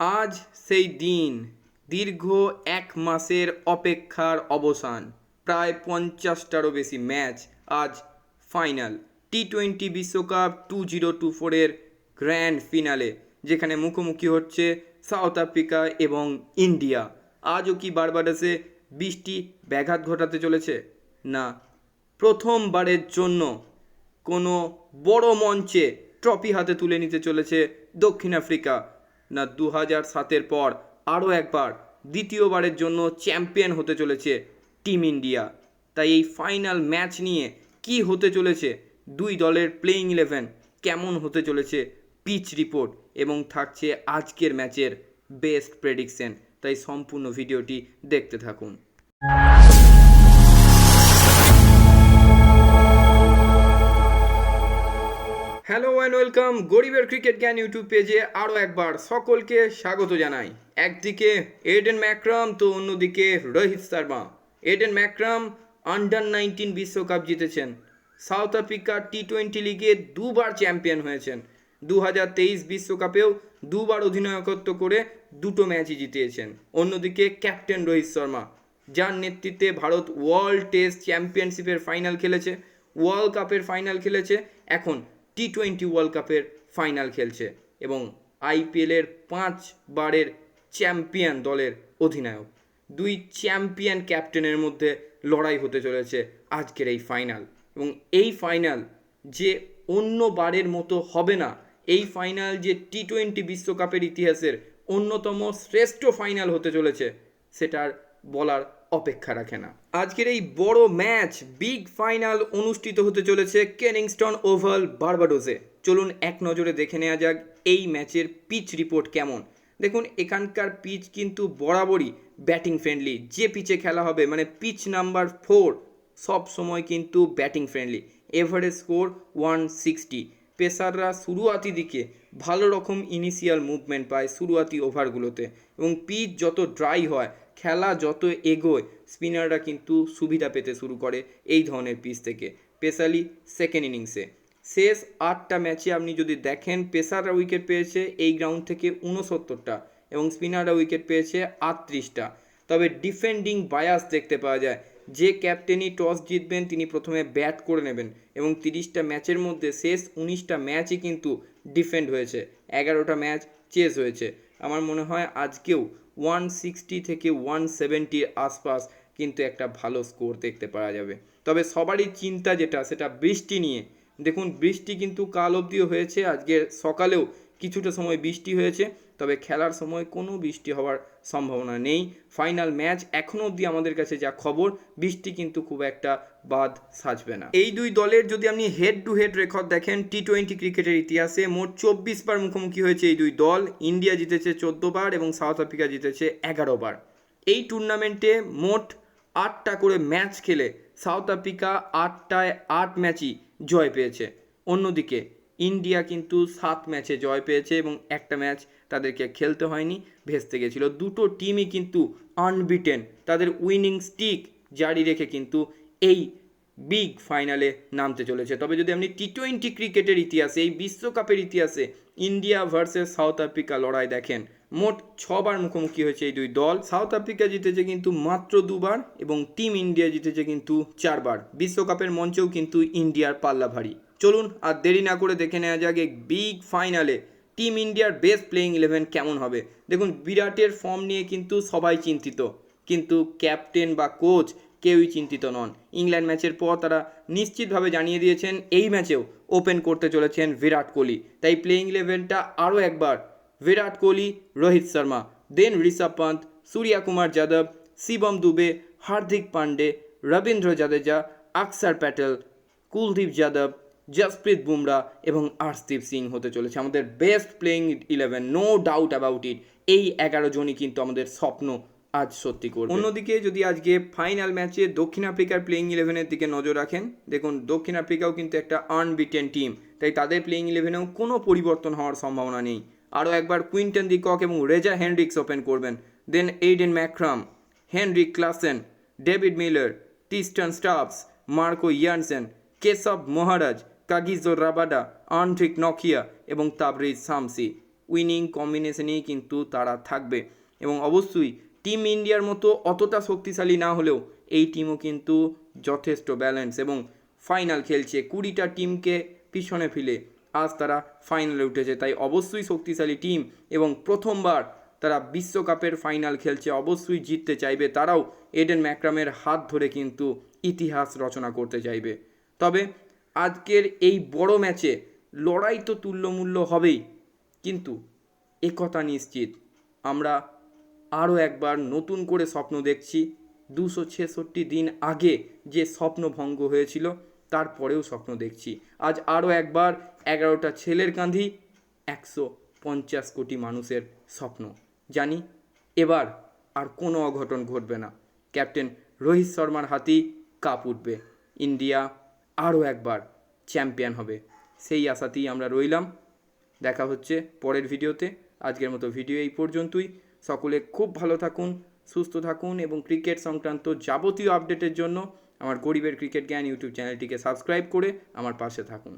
আজ সেই দিন, দীর্ঘ এক মাসের অপেক্ষার অবসান। প্রায় পঞ্চাশটারও বেশি ম্যাচ আজ ফাইনাল। টি টোয়েন্টি বিশ্বকাপ টু জিরো টু ফোরের গ্র্যান্ড ফিনালে, যেখানে মুখোমুখি হচ্ছে সাউথ আফ্রিকা এবং ইন্ডিয়া। আজও কি বারবাডাসে বৃষ্টি ব্যাঘাত ঘটাতে চলেছে? না। প্রথমবারের জন্য কোনো বড় মঞ্চে ট্রফি হাতে তুলে নিতে চলেছে দক্ষিণ আফ্রিকা। না দু হাজার সাতের পর আরও একবার দ্বিতীয়বারের জন্য চ্যাম্পিয়ন হতে চলেছে টিম ইন্ডিয়া। তাই এই ফাইনাল ম্যাচ নিয়ে কি হতে চলেছে দুই দলের প্লেইং ইলেভেন, কেমন হতে চলেছে পিচ রিপোর্ট এবং থাকছে আজকের ম্যাচের বেস্ট প্রেডিকশন। তাই সম্পূর্ণ ভিডিওটি দেখতে থাকুন। অ্যান্ড ওয়েলকাম গরিবের ক্রিকেট জ্ঞান ইউটিউব পেজে আরও একবার সকলকে স্বাগত জানাই। একদিকে এডেন ম্যাক্রাম তো অন্যদিকে Rohit Sharma. Aiden Markram under nineteen বিশ্বকাপ জিতেছেন। সাউথ আফ্রিকা টি টোয়েন্টি লিগে দুবার চ্যাম্পিয়ন হয়েছেন। দু হাজার তেইশ বিশ্বকাপেও দুবার অধিনায়কত্ব করে দুটো ম্যাচই জিতিয়েছেন। অন্যদিকে ক্যাপ্টেন রোহিত শর্মা, যার নেতৃত্বে ভারত ওয়ার্ল্ড টেস্ট চ্যাম্পিয়নশিপের ফাইনাল খেলেছে ওয়ার্ল্ড কাপের ফাইনাল খেলেছে। এখন টি টোয়েন্টি ওয়ার্ল্ড কাপের ফাইনাল খেলছে এবং আইপিএলের পাঁচ বারের চ্যাম্পিয়ন দলের অধিনায়ক। দুই চ্যাম্পিয়ন ক্যাপ্টেনের মধ্যে লড়াই হতে চলেছে আজকের এই ফাইনাল এবং এই ফাইনাল যে অন্য বারের মতো হবে না, এই ফাইনাল যে টি টোয়েন্টি বিশ্বকাপের ইতিহাসের অন্যতম শ্রেষ্ঠ ফাইনাল হতে চলেছে সেটার বলার অপেক্ষা রাখে না আজকের এই বড় ম্যাচ বিগ ফাইনাল অনুষ্ঠিত হতে চলেছে কেনিংস্টন ওভাল বারবাডোসে। চলুন এক নজরে দেখে নেওয়া যাক এই ম্যাচের পিচ রিপোর্ট কেমন। দেখুন, এখানকার পিচ কিন্তু বরাবরই ব্যাটিং ফ্রেন্ডলি। যে পিচে খেলা হবে মানে পিচ নাম্বার ফোর, সব সময় কিন্তু batting friendly. Average score one sixty. পেসাররা শুরুয়াতি দিকে ভালো রকম ইনিশিয়াল মুভমেন্ট পায় শুরুয়াতি ওভারগুলোতে এবং পিচ যত ড্রাই হয়, খেলা যত এগোয় স্পিনাররা কিন্তু সুবিধা পেতে শুরু করে এই ধরনের পিচ থেকে স্পেশালি সেকেন্ড ইনিংসে শেষ আটটা ম্যাচে আপনি যদি দেখেন, পেসাররা উইকেট পেয়েছে এই গ্রাউন্ড থেকে উনসত্তরটা এবং স্পিনাররা উইকেট পেয়েছে আটত্রিশটা। তবে ডিফেন্ডিং বায়াস দেখতে পাওয়া যায়, যে ক্যাপ্টেনই টস জিতবেন, তিনি প্রথমে ব্যাট করে নেবেন এবং তিরিশটা ম্যাচের মধ্যে শেষ উনিশটা ম্যাচই কিন্তু ডিফেন্ড হয়েছে। এগারোটা ম্যাচ চেস হয়েছে। আমার মনে হয় আজকেও ওয়ান সিক্সটি থেকে ওয়ান সেভেন্টির আশপাশ কিন্তু একটা ভালো স্কোর দেখতে পাওয়া যাবে। তবে সবারই চিন্তা যেটা, সেটা বৃষ্টি নিয়ে। দেখুন, বৃষ্টি কিন্তু কাল অবধিও হয়েছে, আজকে সকালেও কিছুটা সময় বৃষ্টি হয়েছে। তবে খেলার সময় কোনো বৃষ্টি হওয়ার সম্ভাবনা নেই। ফাইনাল ম্যাচ এখনও অবধি আমাদের কাছে যা খবর, বৃষ্টি কিন্তু খুব একটা বাদ সাজবে না। এই দুই দলের যদি আপনি হেড টু হেড রেকর্ড দেখেন টি টোয়েন্টি ক্রিকেটের ইতিহাসে মোট চব্বিশ বার মুখোমুখি হয়েছে এই দুই দল। ইন্ডিয়া জিতেছে চোদ্দ বার এবং সাউথ আফ্রিকা জিতেছে এগারো বার। এই টুর্নামেন্টে মোট আটটা করে ম্যাচ খেলে সাউথ আফ্রিকা আটটায় আট ম্যাচই জয় পেয়েছে। অন্যদিকে ইন্ডিয়া কিন্তু সাত ম্যাচে জয় পেয়েছে এবং একটা ম্যাচ তাদেরকে খেলতে হয়নি, ভেস্তে গেছিল। দুটো টিমই কিন্তু আনবিটেন তাদের উইনিং স্টিক জারি রেখে কিন্তু এই বিগ ফাইনালে নামতে চলেছে। তবে যদি আপনি টি টোয়েন্টি ক্রিকেটের ইতিহাসে, এই বিশ্বকাপের ইতিহাসে ইন্ডিয়া ভার্সেস সাউথ আফ্রিকা লড়াই দেখেন, মোট ছবার মুখোমুখি হয়েছে এই দুই দল। সাউথ আফ্রিকা জিতেছে কিন্তু মাত্র দুবার এবং টিম ইন্ডিয়া জিতেছে কিন্তু চারবার। বিশ্বকাপের মঞ্চেও কিন্তু ইন্ডিয়ার পাল্লা ভারী চলুন আর দেরি না করে দেখে নেওয়া যাক এই বিগ ফাইনালে টিম ইন্ডিয়ার বেস্ট প্লেইং ইলেভেন কেমন হবে। দেখুন, বিরাটের ফর্ম নিয়ে কিন্তু সবাই চিন্তিত। কিন্তু ক্যাপ্টেন বা কোচ কেউই চিন্তিত নন। ইংল্যান্ড ম্যাচের পর তারা নিশ্চিতভাবে জানিয়ে দিয়েছেন, এই ম্যাচেও ওপেন করতে চলেছেন বিরাট কোহলি। তাই প্লেইং ইলেভেনটা আরও একবার বিরাট কোহলি, রোহিত শর্মা দেন ঋষভ পন্ত সূর্যা কুমার যাদব, শিবম দুবে, হার্দিক পান্ডে, রবীন্দ্র জাদেজা অক্ষর প্যাটেল, কুলদীপ যাদব জসপ্রীত বুমরা এবং আর্শদীপ সিং হতে চলেছে। আমাদের best playing eleven no doubt about it এই এগারো জনই কিন্তু আমাদের স্বপ্ন আজ সত্যি করবে। অন্যদিকে যদি আজকে ফাইনাল ম্যাচে দক্ষিণ আফ্রিকার প্লেইং ইলেভেনের দিকে নজর রাখেন, দেখুন দক্ষিণ আফ্রিকাও কিন্তু একটা আনবিটেন টিম তাই তাদের প্লেইং ইলেভেনেও কোনো পরিবর্তন হওয়ার সম্ভাবনা নেই। আরও একবার কুইন্টন দিকক এবং রেজা হেনরিক্স ওপেন করবেন। Then Aiden Markram Heinrich Klaasen David Miller Tristan Stubbs Marco Jansen Keshav Maharaj Kagiso Rabada Anrich Nokia এবং তাবরিজ সামসি উইনিং কম্বিনেশনেই কিন্তু তারা থাকবে। এবং অবশ্যই টিম ইন্ডিয়ার মতো অতটা শক্তিশালী না হলেও এই টিমও কিন্তু যথেষ্ট ব্যালেন্স এবং ফাইনাল খেলছে কুড়িটা টিমকে পিছনে ফেলে। আজ তারা ফাইনালে উঠেছে, তাই অবশ্যই শক্তিশালী টিম এবং প্রথমবার তারা বিশ্বকাপের ফাইনাল খেলছে, অবশ্যই জিততে চাইবে তারাও। এডেন ম্যাক্রামের হাত ধরে কিন্তু ইতিহাস রচনা করতে চাইবে। তবে আজকের এই বড় ম্যাচে লড়াই তো তুল্যমূল্য হবেই। কিন্তু একথা নিশ্চিত, আমরা আরও একবার নতুন করে স্বপ্ন দেখছি। দুশো ছেষট্টি দিন আগে যে স্বপ্ন ভঙ্গ হয়েছিল, তারপরেও স্বপ্ন দেখছি। আজ আরও একবার এগারোটা ছেলের কাঁধি, একশো পঞ্চাশ কোটি মানুষের স্বপ্ন। জানি এবার আর কোনো অঘটন ঘটবে না। ক্যাপ্টেন রোহিত শর্মার হাতেই কাপ উঠবে। ইন্ডিয়া আরও একবার চ্যাম্পিয়ন হবে। সেই আশাতেই আমরা রইলাম। দেখা হচ্ছে পরের ভিডিওতে। আজকের মতো ভিডিও এই পর্যন্তই। সকলে খুব ভালো থাকুন, সুস্থ থাকুন এবং ক্রিকেট সংক্রান্ত যাবতীয় আপডেটের জন্য আমার গরিবের ক্রিকেট জ্ঞান ইউটিউব চ্যানেলটিকে সাবস্ক্রাইব করে আমার পাশে থাকুন।